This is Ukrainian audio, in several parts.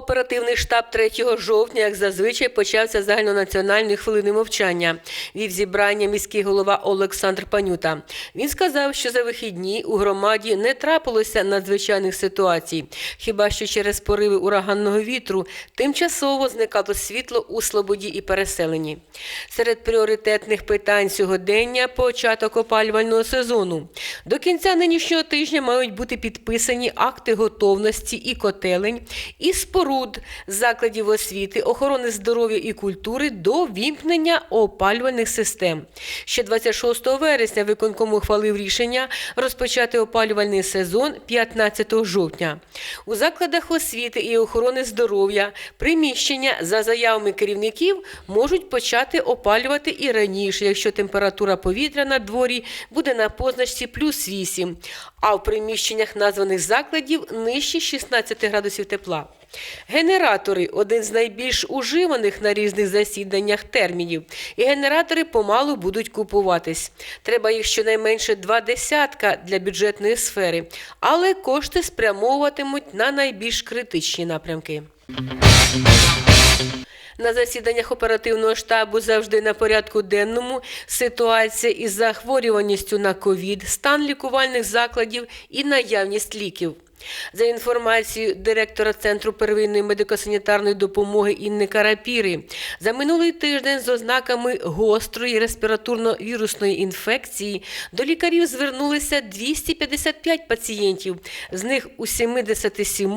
Оперативний штаб 3 жовтня, як зазвичай, почався загальнонаціональної хвилини мовчання. Вів зібрання міський голова Олександр Панюта. Він сказав, що за вихідні у громаді не трапилося надзвичайних ситуацій, хіба що через пориви ураганного вітру тимчасово зникало світло у Слободі і переселенні. Серед пріоритетних питань сьогодення початок опалювального сезону. До кінця нинішнього тижня мають бути підписані акти готовності і котелень, і споруд закладів освіти, охорони здоров'я і культури до вімкнення опалювальних систем. Ще 26 вересня виконком ухвалив рішення розпочати опалювальний сезон 15 жовтня. У закладах освіти і охорони здоров'я приміщення за заявами керівників можуть почати опалювати і раніше, якщо температура повітря на дворі буде на позначці плюс 8, а в приміщеннях названих закладів нижче 16 градусів тепла. Генератори один з найбільш уживаних на різних засіданнях термінів, і генератори помалу будуть купуватись. Треба їх щонайменше два десятка для бюджетної сфери, але кошти спрямовуватимуть на найбільш критичні напрямки. На засіданнях оперативного штабу завжди на порядку денному ситуація із захворюваністю на ковід, стан лікувальних закладів і наявність ліків. За інформацією директора Центру первинної медико-санітарної допомоги Інни Карапіри, за минулий тиждень з ознаками гострої респіратурно-вірусної інфекції до лікарів звернулися 255 пацієнтів, з них у 77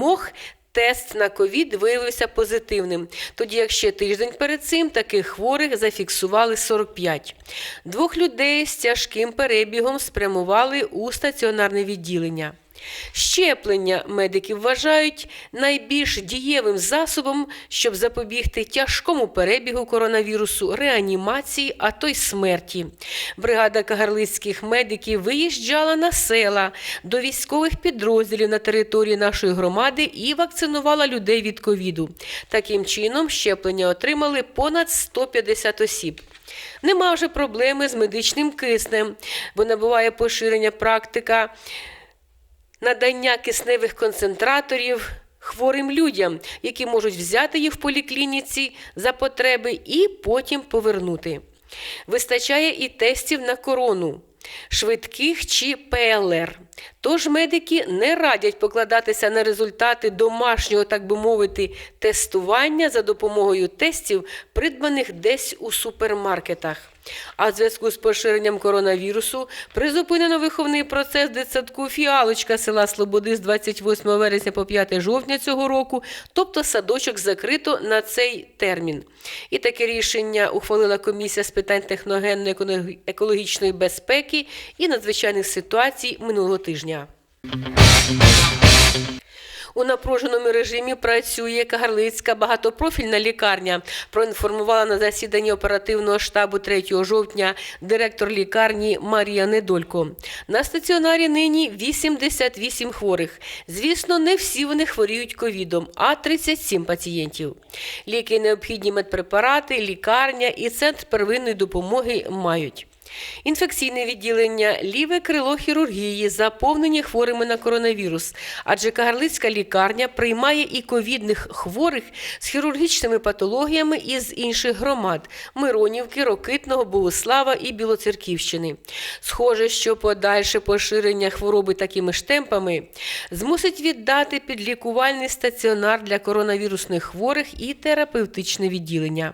Тест на ковід виявився позитивним, тоді як ще тиждень перед цим таких хворих зафіксували 45. Двох людей з тяжким перебігом спрямували у стаціонарне відділення. Щеплення медики вважають найбільш дієвим засобом, щоб запобігти тяжкому перебігу коронавірусу, реанімації, а то й смерті. Бригада кагарлицьких медиків виїжджала на села до військових підрозділів на території нашої громади і вакцинувала людей від ковіду. Таким чином, щеплення отримали понад 150 осіб. Нема вже проблеми з медичним киснем, бо набуває поширення практика надання кисневих концентраторів хворим людям, які можуть взяти їх в поліклініці за потреби і потім повернути. Вистачає і тестів на корону. Швидких чи ПЛР. Тож медики не радять покладатися на результати домашнього, так би мовити, тестування за допомогою тестів, придбаних десь у супермаркетах. А в зв'язку з поширенням коронавірусу призупинено виховний процес дитсадку Фіалочка села Слободи з 28 вересня по 5 жовтня цього року, тобто садочок закрито на цей термін. І таке рішення ухвалила комісія з питань техногенно-екологічної безпеки і надзвичайних ситуацій минулого тижня. У напруженому режимі працює Кагарлицька багатопрофільна лікарня. Проінформувала на засіданні оперативного штабу 3 жовтня директор лікарні Марія Недолько. На стаціонарі нині 88 хворих. Звісно, не всі вони хворіють ковідом, а 37 пацієнтів. Ліки, необхідні медпрепарати, лікарня і центр первинної допомоги мають. Інфекційне відділення, ліве крило хірургії заповнені хворими на коронавірус, адже Кагарлицька лікарня приймає і ковідних хворих з хірургічними патологіями із інших громад Миронівки, Рокитного, Богослава і Білоцерківщини. Схоже, що подальше поширення хвороби такими ж темпами змусить віддати під лікувальний стаціонар для коронавірусних хворих і терапевтичне відділення.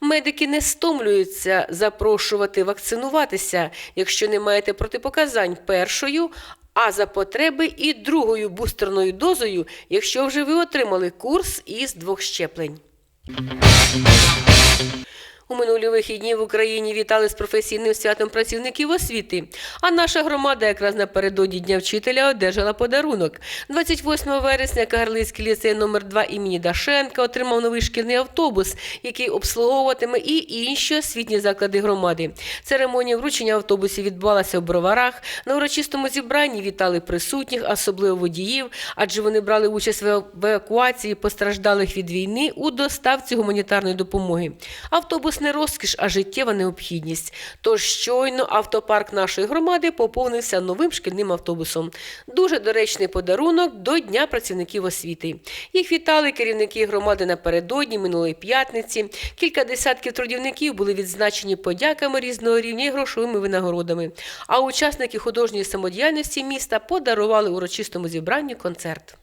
Медики не стомлюються запрошувати вакцинуватися, якщо не маєте протипоказань першою, а за потреби і другою бустерною дозою, якщо вже ви отримали курс із двох щеплень. У минулі вихідні в Україні вітали з професійним святом працівників освіти. А наша громада якраз напередодні Дня вчителя одержала подарунок. 28 вересня Кагарлицький ліцей номер 2 імені Дашенка отримав новий шкільний автобус, який обслуговуватиме і інші освітні заклади громади. Церемонія вручення автобусів відбувалася в броварах. На урочистому зібранні вітали присутніх, особливо водіїв, адже вони брали участь в евакуації постраждалих від війни у доставці гуманітарної допомоги. Автобус не розкіш, а життєва необхідність. Тож щойно автопарк нашої громади поповнився новим шкільним автобусом. Дуже доречний подарунок до Дня працівників освіти. Їх вітали керівники громади напередодні минулої п'ятниці. Кілька десятків трудівників були відзначені подяками різного рівня і грошовими винагородами. А учасники художньої самодіяльності міста подарували урочистому зібранню концерт.